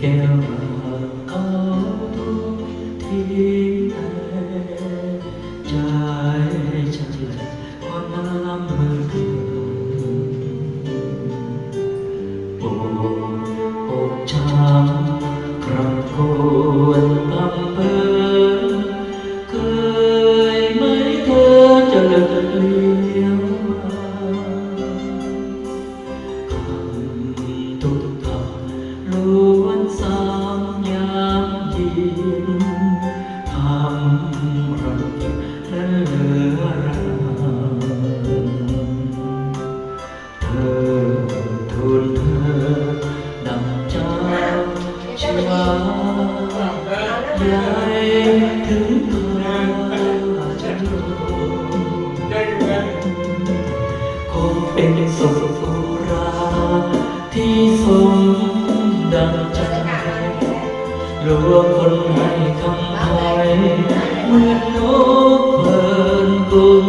แก้วมาเอาทุกทีใจฉันก็น้ำมืกอ้อกช้ำครั้โกนกำเพิ่เคยไมเธอจะลิก ทำระเก็บและเหลือรเธอทูลเธอดังเจ้าชวายายถึงตัวคงเป็นสุขราที่สุ คนให้คำถอยเหมือนนกเพลินกุ้ม